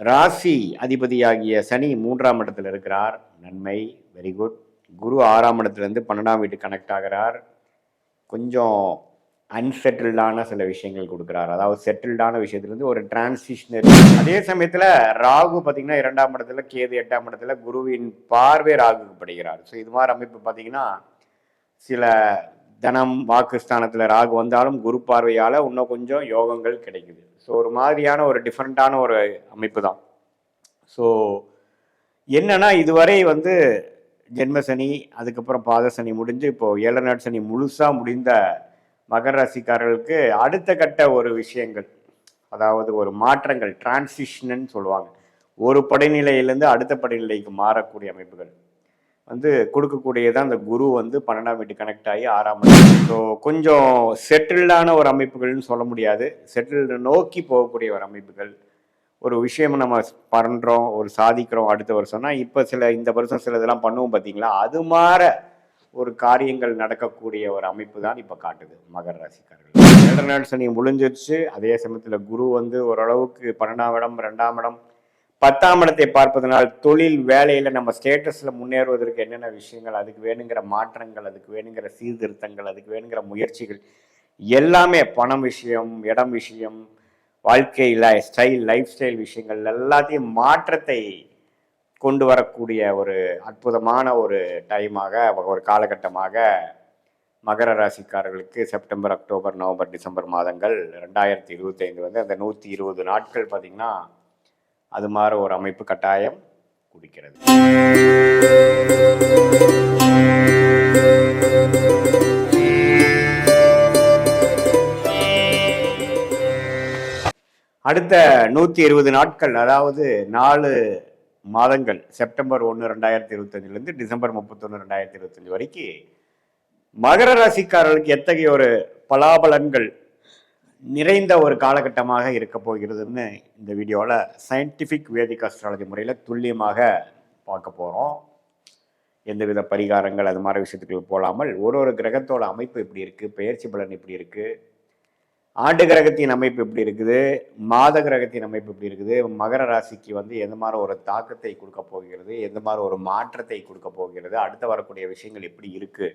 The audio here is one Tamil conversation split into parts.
ராசி அதிபதியாகிய சனி மூன்றாம் இடத்துல இருக்கிறார். நன்மை வெரி குட் குரு ஆறாம் இடத்துலேருந்து பன்னெண்டாம் வீட்டு கனெக்ட் ஆகிறார். கொஞ்சம் அன்செட்டில்டான சில விஷயங்கள் கொடுக்குறார். அதாவது செட்டில்டான விஷயத்துலேருந்து ஒரு டிரான்சிஷனரி அதே சமயத்தில் ராகு பார்த்தீங்கன்னா இரண்டாம் இடத்துல கேது எட்டாம் இடத்துல குருவின் பார்வை ராகுக்கு படுகிறார். ஸோ இது மாதிரி அமைப்பு பார்த்தீங்கன்னா சில தனம் வாக்குஸ்தானத்தில் ராகு வந்தாலும் குரு பார்வையால் இன்னும் கொஞ்சம் யோகங்கள் கிடைக்குது. ஸோ ஒரு மாதிரியான ஒரு டிஃப்ரெண்ட்டான ஒரு அமைப்பு தான் ஸோ என்னன்னா இதுவரை வந்து ஜென்மசனி அதுக்கப்புறம் பாதசனி முடிஞ்சு இப்போ ஏழநாட் சனி முழுசாக முடிந்த மகர ராசிக்காரர்களுக்கு அடுத்த கட்ட ஒரு விஷயங்கள் அதாவது ஒரு மாற்றங்கள் டிரான்சிஷன்னு சொல்லுவாங்க. ஒரு படிநிலையிலேருந்து அடுத்த படிநிலைக்கு மாறக்கூடிய அமைப்புகள். வந்து கொடுக்கக்கூடியதான் அந்த குரு வந்து பன்னெண்டாம் வீட்டு கனெக்ட் ஆகி ஆறாம் ஸோ கொஞ்சம் செட்டில்டான ஒரு அமைப்புகள்னு சொல்ல முடியாது. செட்டில்டு நோக்கி போகக்கூடிய ஒரு அமைப்புகள். ஒரு விஷயம் நம்ம பண்ணுறோம் ஒரு சாதிக்கிறோம் அடுத்த வருஷம்னா இப்போ சில இந்த வருஷம் சில இதெல்லாம் பண்ணுவோம் பார்த்தீங்களா அது மாற ஒரு காரியங்கள் நடக்கக்கூடிய ஒரு அமைப்பு தான் இப்போ காட்டுது மகர ராசிக்காரர்கள். ஏழரை நாள் சனி முடிஞ்சிருச்சு. அதே சமயத்தில் குரு வந்து ஓரளவுக்கு பன்னெண்டாம் இடம் ரெண்டாம் இடம் பத்தாம் இடத்தை பார்ப்பதனால் தொழில் வேலையில் நம்ம ஸ்டேட்டஸில் முன்னேறுவதற்கு என்னென்ன விஷயங்கள் அதுக்கு வேணுங்கிற மாற்றங்கள் அதுக்கு வேணுங்கிற சீர்திருத்தங்கள் அதுக்கு வேணுங்கிற முயற்சிகள் எல்லாமே பணம் விஷயம் இடம் விஷயம் வாழ்க்கையில் ஸ்டைல் லைஃப் ஸ்டைல் விஷயங்கள் எல்லாத்தையும் மாற்றத்தை கொண்டு வரக்கூடிய ஒரு அற்புதமான ஒரு டைமாக ஒரு காலகட்டமாக மகர ராசிக்காரர்களுக்கு செப்டம்பர் அக்டோபர் நவம்பர் டிசம்பர் மாதங்கள் ரெண்டாயிரத்தி இருபத்தைந்து வந்து அந்த நூற்றி இருபது நாட்கள் பார்த்திங்கன்னா அது மாதிரி ஒரு அமைப்பு கட்டாயம் குடிக்கிறது. அடுத்த நூற்றி இருபது நாட்கள் அதாவது நாலு மாதங்கள் செப்டம்பர் ஒன்று ரெண்டாயிரத்தி இருபத்தஞ்சிலேருந்து டிசம்பர் முப்பத்தொன்று ரெண்டாயிரத்தி இருபத்தஞ்சி வரைக்கும் மகர ராசிக்காரர்களுக்கு எத்தகைய ஒரு பலாபலன்கள் நிறைந்த ஒரு காலகட்டமாக இருக்க போகிறதுன்னு இந்த வீடியோவில் சயின்டிஃபிக் வேதிக் அஸ்ட்ராலஜி முறையில் துல்லியமாக பார்க்க போகிறோம் எந்தவித பரிகாரங்கள் அது மாதிரி விஷயத்துக்கு போகாமல் ஒரு ஒரு கிரகத்தோட அமைப்பு எப்படி இருக்குது பெயர்ச்சி பலன் எப்படி இருக்குது ஆண்டு கிரகத்தின் அமைப்பு எப்படி இருக்குது மாத கிரகத்தின் அமைப்பு எப்படி இருக்குது மகர ராசிக்கு வந்து எந்த மாதிரி ஒரு தாக்கத்தை கொடுக்க போகிறது எந்த மாதிரி ஒரு மாற்றத்தை கொடுக்க போகிறது அடுத்து வரக்கூடிய விஷயங்கள் எப்படி இருக்குது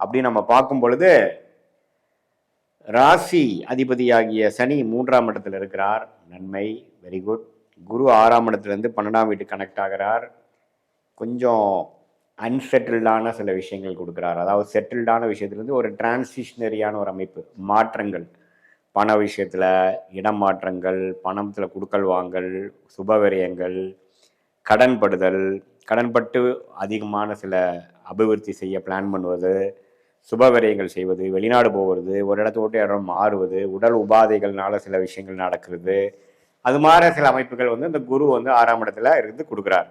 அப்படின்னு நம்ம பார்க்கும் பொழுது ராசி அதிபதியாகிய சனி மூன்றாம் இடத்துல இருக்கிறார். நன்மை வெரி குட் குரு ஆறாம் இடத்துலேருந்து பன்னெண்டாம் வீட்டு கனெக்ட் ஆகிறார். கொஞ்சம் அன்செட்டில்டான சில விஷயங்கள் கொடுக்குறார். அதாவது செட்டில்டான விஷயத்துலேருந்து ஒரு டிரான்சிஷனரியான ஒரு அமைப்பு மாற்றங்கள். பண விஷயத்தில் இடம் மாற்றங்கள் பணத்தில் கொடுக்கல் வாங்கல் சுபவிரயங்கள் கடன்படுதல். கடன்பட்டு அதிகமான சில அபிவிருத்தி செய்ய பிளான் பண்ணுவது சுபவிரயங்கள் செய்வது வெளிநாடு போவது ஒரு இடத்த விட்டு இடம் மாறுவது உடல் உபாதைகள்னால சில விஷயங்கள் நடக்கிறது. அது மாதிரி சில அமைப்புகள் வந்து இந்த குரு வந்து ஆறாம் இடத்துல இருந்து கொடுக்குறார்.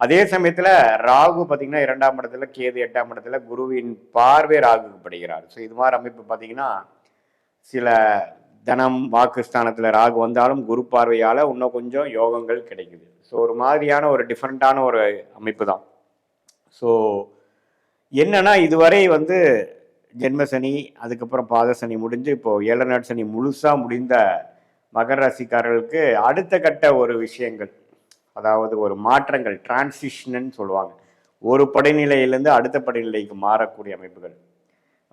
அதே சமயத்தில் ராகு பார்த்தீங்கன்னா இரண்டாம் இடத்துல கேது எட்டாம் இடத்துல குருவின் பார்வை ராகுக்கு படுகிறார். ஸோ இது மாதிரி அமைப்பு பார்த்தீங்கன்னா சில தனம் வாக்குஸ்தானத்தில் ராகு வந்தாலும் குரு பார்வையால் இன்னும் கொஞ்சம் யோகங்கள் கிடைக்குது. ஸோ ஒரு மாதிரியான ஒரு டிஃப்ரெண்ட்டான ஒரு அமைப்பு தான். ஸோ என்னன்னா இதுவரை வந்து ஜென்ம சனி அதுக்கப்புறம் பாதசனி முடிஞ்சு இப்போ ஏழநாட் சனி முழுசாக முடிந்த மகர ராசிக்காரர்களுக்கு அடுத்த கட்ட ஒரு விஷயங்கள் அதாவது ஒரு மாற்றங்கள் டிரான்சிஷன்னு சொல்லுவாங்க. ஒரு படிநிலையிலேருந்து அடுத்த படிநிலைக்கு மாறக்கூடிய அமைப்புகள்.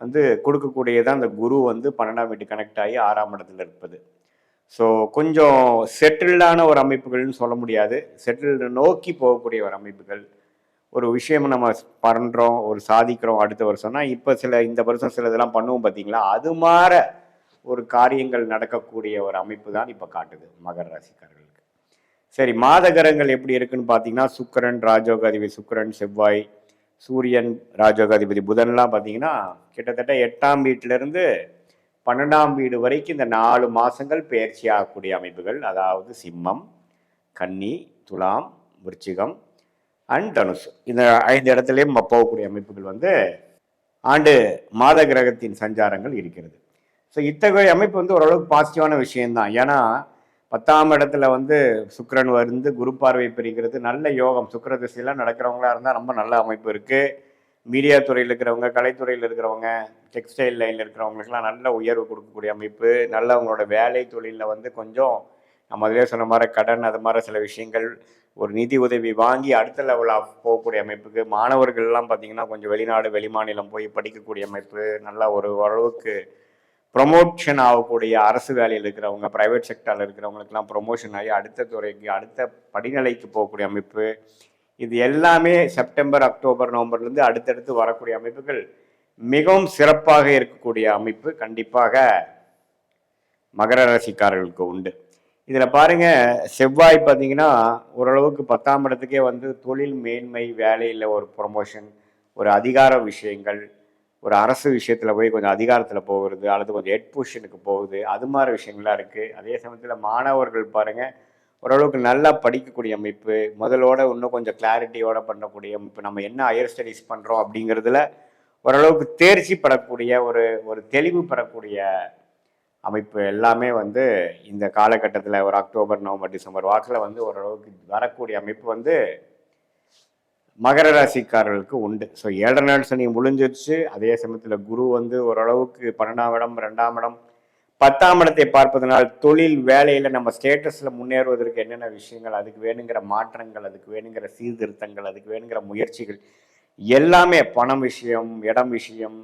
வந்து கொடுக்கக்கூடியதான் அந்த குரு வந்து பன்னெண்டாம் வீட்டு கனெக்ட் ஆகி ஆறாம் இடத்துல இருப்பது. ஸோ கொஞ்சம் செட்டில்டான ஒரு அமைப்புகள்னு சொல்ல முடியாது. செட்டில்டு நோக்கி போகக்கூடிய ஒரு அமைப்புகள். ஒரு விஷயம் நம்ம பண்ணுறோம் ஒரு சாதிக்கிறோம் அடுத்த வருஷம்னா இப்போ சில இந்த வருஷம் சில இதெல்லாம் பண்ணுவோம் பார்த்தீங்களா அது மாற ஒரு காரியங்கள் நடக்கக்கூடிய ஒரு அமைப்பு தான் இப்போ காட்டுது மகர ராசிக்காரர்களுக்கு. சரி மாதகரங்கள் எப்படி இருக்குன்னு பார்த்தீங்கன்னா சுக்கரன் ராஜோகாதிபதி சுக்கரன் செவ்வாய் சூரியன் ராஜோகாதிபதி புதன்லாம் பார்த்தீங்கன்னா கிட்டத்தட்ட எட்டாம் வீட்டிலேருந்து பன்னெண்டாம் வீடு வரைக்கும் இந்த நாலு மாதங்கள் பயிற்சி ஆகக்கூடிய அமைப்புகள். அதாவது சிம்மம் கன்னி துலாம் விருச்சிகம் அண்ட் தனுசு. இந்த ஐந்து இடத்துலையும் போகக்கூடிய அமைப்புகள் வந்து ஆண்டு மாத கிரகத்தின் சஞ்சாரங்கள் இருக்கிறது. ஸோ இத்தகைய அமைப்பு வந்து ஓரளவுக்கு பாசிட்டிவான விஷயம்தான். ஏன்னா பத்தாம் இடத்துல வந்து சுக்கரன் வந்து குரு பார்வை பெறுகிறது. நல்ல யோகம். சுக்கர திசையெல்லாம் நடக்கிறவங்களா இருந்தால் ரொம்ப நல்ல அமைப்பு இருக்குது மீடியா துறையில் இருக்கிறவங்க கலைத்துறையில் இருக்கிறவங்க டெக்ஸ்டைல் லைனில் இருக்கிறவங்களுக்குலாம் நல்ல உயர்வு கொடுக்கக்கூடிய அமைப்பு. நல்ல அவங்களோட வேலை தொழிலில் வந்து கொஞ்சம் நம்ம அதிலே சொன்ன மாதிரி கடன் அது மாதிரி சில விஷயங்கள் ஒரு நிதி உதவி வாங்கி அடுத்த லெவல் ஆஃப் போகக்கூடிய அமைப்புக்கு மாணவர்கள்லாம் பார்த்திங்கன்னா பார்த்தீங்கன்னா கொஞ்சம் வெளிநாடு வெளிமாநிலம் போய் படிக்கக்கூடிய அமைப்பு நல்லா ஒரு ஓரளவுக்கு ப்ரொமோஷன் ஆகக்கூடிய அரசு வேலையில் இருக்கிறவங்க ப்ரைவேட் செக்டரில் இருக்கிறவங்களுக்கெல்லாம் ப்ரொமோஷன் ஆகி அடுத்த துறைக்கு அடுத்த படிநிலைக்கு போகக்கூடிய அமைப்பு. இது எல்லாமே செப்டம்பர் அக்டோபர் நவம்பர்லேருந்து அடுத்தடுத்து வரக்கூடிய அமைப்புகள். மிகவும் சிறப்பாக இருக்கக்கூடிய அமைப்பு கண்டிப்பாக மகர ராசிக்காரர்களுக்கு உண்டு. இதில் பாருங்க செவ்வாய் பார்த்தீங்கன்னா ஓரளவுக்கு பத்தாம் இடத்துக்கே வந்து தொழில் மேன்மை வேலையில் ஒரு ப்ரொமோஷன் ஒரு அதிகார விஷயங்கள் ஒரு அரசு விஷயத்தில் போய் கொஞ்சம் அதிகாரத்தில் போகிறது அல்லது கொஞ்சம் ஹெட் பொசிஷனுக்கு போகுது அது மாதிரி விஷயங்கள்லாம் இருக்குது அதே சமயத்தில் மாணவர்கள் பாருங்கள் ஓரளவுக்கு நல்லா படிக்கக்கூடிய அமைப்பு முதலோட இன்னும் கொஞ்சம் கிளாரிட்டியோட பண்ணக்கூடிய அமைப்பு நம்ம என்ன ஹையர் ஸ்டடீஸ் பண்ணுறோம் அப்படிங்கிறதுல ஓரளவுக்கு தேர்ச்சி பெறக்கூடிய ஒரு ஒரு தெளிவு பெறக்கூடிய அமைப்பு எல்லாமே வந்து இந்த காலகட்டத்தில் ஒரு அக்டோபர் நவம்பர் டிசம்பர் வாக்கில் வந்து ஓரளவுக்கு வரக்கூடிய அமைப்பு வந்து மகர ராசிக்காரர்களுக்கு உண்டு. ஸோ ஏழரை நாள் சனி முடிஞ்சிருச்சு அதே சமயத்தில் குரு வந்து ஓரளவுக்கு பன்னெண்டாம் இடம் ரெண்டாம் இடம். பத்தாம் இடத்தை பார்ப்பதனால் தொழில் வேலையில் நம்ம ஸ்டேட்டஸில் முன்னேறுவதற்கு என்னென்ன விஷயங்கள் அதுக்கு வேணுங்கிற மாற்றங்கள் அதுக்கு வேணுங்கிற சீர்திருத்தங்கள் அதுக்கு வேணுங்கிற முயற்சிகள் எல்லாமே பணம் விஷயம் இடம் விஷயம்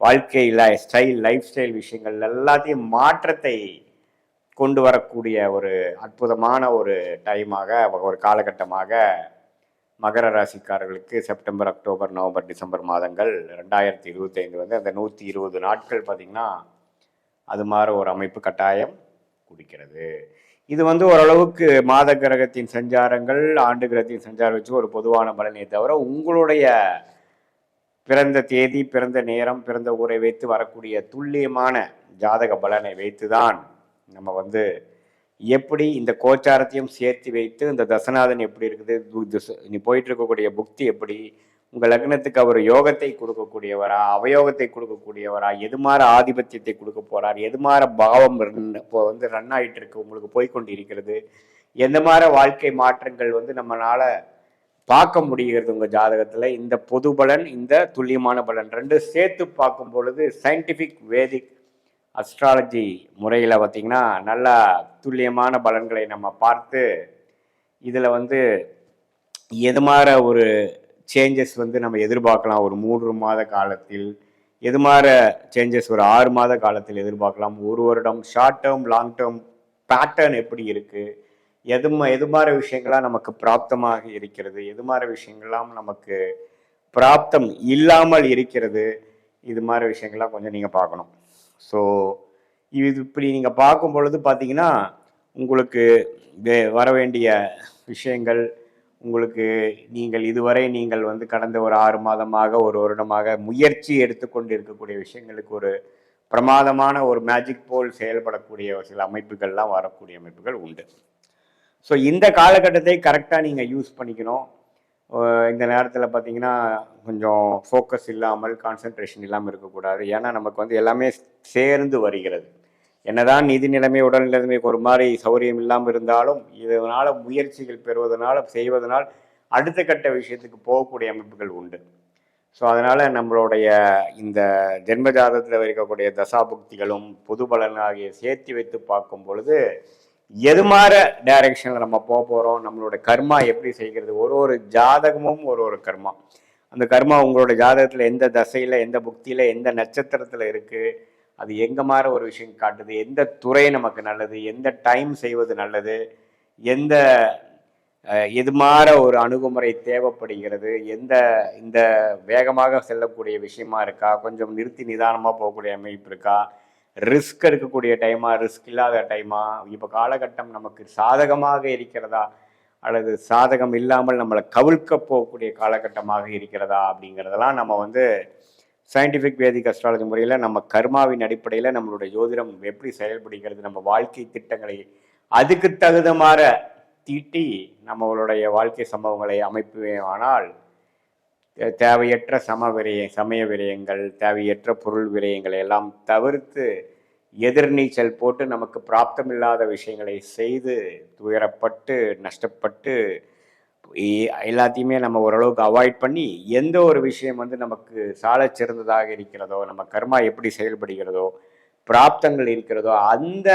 வாழ்க்கையில் ஸ்டைல் லைஃப் ஸ்டைல் விஷயங்கள் எல்லாத்தையும் மாற்றத்தை கொண்டு வரக்கூடிய ஒரு அற்புதமான ஒரு டைமாக ஒரு காலகட்டமாக மகர ராசிக்காரர்களுக்கு செப்டம்பர் அக்டோபர் நவம்பர் டிசம்பர் மாதங்கள் ரெண்டாயிரத்தி இருபத்தைந்து வந்து அந்த நூற்றி இருபது நாட்கள் பார்த்திங்கன்னா அது மாதிரி ஒரு அமைப்பு கட்டாயம் குடிக்கிறது. இது வந்து ஓரளவுக்கு மாத கிரகத்தின் சஞ்சாரங்கள் ஆண்டு கிரகத்தின் சஞ்சாரம் வச்சு ஒரு பொதுவான பலனே தவிர உங்களுடைய பிறந்த தேதி பிறந்த நேரம் பிறந்த ஊரை வைத்து வரக்கூடிய துல்லியமான ஜாதக பலனை வைத்து தான் நம்ம வந்து எப்படி இந்த கோச்சாரத்தையும் சேர்த்து வைத்து இந்த தசநாதன் எப்படி இருக்குது நீ போயிட்டு இருக்கக்கூடிய புக்தி எப்படி உங்கள் லக்னத்துக்கு அவர் யோகத்தை கொடுக்கக்கூடியவரா அவயோகத்தை கொடுக்கக்கூடியவரா எது மாற ஆதிபத்தியத்தை கொடுக்க போறார் எது மாற பாவம் இப்போ வந்து ரன் ஆயிட்டு இருக்கு உங்களுக்கு போய்கொண்டு இருக்கிறது எந்த மாதிரி வாழ்க்கை மாற்றங்கள் வந்து நம்மளால பார்க்க முடிகிறது உங்கள் ஜாதகத்தில். இந்த பொது பலன் இந்த துல்லியமான பலன் ரெண்டு சேர்த்து பார்க்கும் பொழுது சயின்டிஃபிக் வேதிக் அஸ்ட்ராலஜி முறையில் பார்த்தீங்கன்னா நல்லா துல்லியமான பலன்களை நம்ம பார்த்து இதில் வந்து எது மாதிரி ஒரு சேஞ்சஸ் வந்து நம்ம எதிர்பார்க்கலாம். ஒரு மூன்று மாத காலத்தில் எது மாதிரி சேஞ்சஸ் ஒரு ஆறு மாத காலத்தில் எதிர்பார்க்கலாம். ஒரு வருடம் short term long term pattern எப்படி இருக்குது எது எதுமாற எது மாதிரி நமக்கு பிராப்தமாக இருக்கிறது? எது மாதிரி விஷயங்கள்லாம் நமக்கு பிராப்தம் இல்லாமல் இருக்கிறது? இது மாதிரி விஷயங்கள்லாம் கொஞ்சம் நீங்கள் பார்க்கணும். ஸோ இது இப்படி நீங்கள் பார்க்கும் பொழுது பார்த்தீங்கன்னா உங்களுக்கு வே- வர வேண்டிய விஷயங்கள் உங்களுக்கு நீங்கள் இதுவரை நீங்கள் வந்து கடந்த ஒரு ஆறு மாதமாக ஒரு வருடமாக முயற்சி எடுத்துக்கொண்டு இருக்கக்கூடிய விஷயங்களுக்கு ஒரு பிரமாதமான ஒரு மேஜிக் போல் செயல்படக்கூடிய சில அமைப்புகள்லாம் வரக்கூடிய அமைப்புகள் உண்டு. ஸோ இந்த காலகட்டத்தை கரெக்டாக நீங்கள் யூஸ் பண்ணிக்கணும். இந்த நேரத்தில் பார்த்தீங்கன்னா கொஞ்சம் ஃபோக்கஸ் இல்லாமல் கான்சன்ட்ரேஷன் இல்லாமல் இருக்கக்கூடாது. ஏன்னா நமக்கு வந்து எல்லாமே சேர்ந்து வருகிறது. என்னதான் நிதி நிலைமை உடல் நிலைமைக்கு ஒரு மாதிரி சௌரியம் இல்லாமல் இருந்தாலும் இதனால் முயற்சிகள் பெறுவதனால் செய்வதனால் அடுத்த கட்ட விஷயத்துக்கு போகக்கூடிய அமைப்புகள் உண்டு. ஸோ அதனால் நம்மளுடைய இந்த ஜென்மஜாதத்தில் இருக்கக்கூடிய தசாபுக்திகளும் பொது பலன் ஆகிய சேர்த்து வைத்து பார்க்கும் பொழுது எது மாற டைரக்ஷனில் நம்ம போக போகிறோம் நம்மளோட கர்மா எப்படி செய்கிறது? ஒரு ஒரு ஜாதகமும் ஒரு ஒரு கர்மா. அந்த கர்மா உங்களோட ஜாதகத்தில் எந்த தசையில் எந்த புக்தியில் எந்த நட்சத்திரத்தில் இருக்குது அது எங்கே மாற ஒரு விஷயம் காட்டுது? எந்த துறை நமக்கு நல்லது? எந்த டைம் செய்வது நல்லது? எந்த அஹ், எது மாற ஒரு அணுகுமுறை தேவைப்படுகிறது? எந்த இந்த வேகமாக செல்லக்கூடிய விஷயமா இருக்கா? கொஞ்சம் நிறுத்தி நிதானமாக போகக்கூடிய அமைப்பு இருக்கா? ரிஸ்க் எடுக்கக்கூடிய டைமா ரிஸ்க் இல்லாத டைமா இப்போ காலகட்டம் நமக்கு சாதகமாக இருக்கிறதா? அல்லது சாதகம் இல்லாமல் நம்மளை கவிழ்க்க போகக்கூடிய காலகட்டமாக இருக்கிறதா? அப்படிங்கிறதெல்லாம் நம்ம வந்து சயின்டிஃபிக் வேதிக் அஸ்ட்ராலஜி முறையில் நம்ம கர்மாவின் அடிப்படையில் நம்மளுடைய ஜோதிடம் எப்படி செயல்படுகிறது நம்ம வாழ்க்கை திட்டங்களை அதுக்கு தகுந்த மாதிரி தீட்டி நம்மளுடைய வாழ்க்கை சம்பவங்களை அமைப்புவேமானால் ஆனால் தேவையற்ற சம விரய சமய விரயங்கள் தேவையற்ற பொருள் விரயங்களை எல்லாம் தவிர்த்து எதிர்நீச்சல் போட்டு நமக்கு பிராப்தமில்லாத விஷயங்களை செய்து துயரப்பட்டு நஷ்டப்பட்டு எல்லாத்தையுமே நம்ம ஓரளவுக்கு அவாய்ட் பண்ணி எந்த ஒரு விஷயம் வந்து நமக்கு சாலச் சிறந்ததாக இருக்கிறதோ நம்ம கர்மா எப்படி செயல்படுகிறதோ பிராப்தங்கள் இருக்கிறதோ அந்த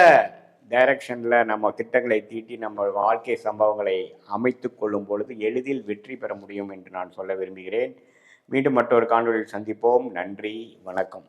டைரக்ஷனில் நம்ம திட்டங்களை தீட்டி நம்ம வாழ்க்கை சம்பவங்களை அமைத்து கொள்ளும் பொழுது எளிதில் வெற்றி பெற முடியும் என்று நான் சொல்ல விரும்புகிறேன். மீண்டும் மற்றொரு காணொலியில் சந்திப்போம். நன்றி. வணக்கம்.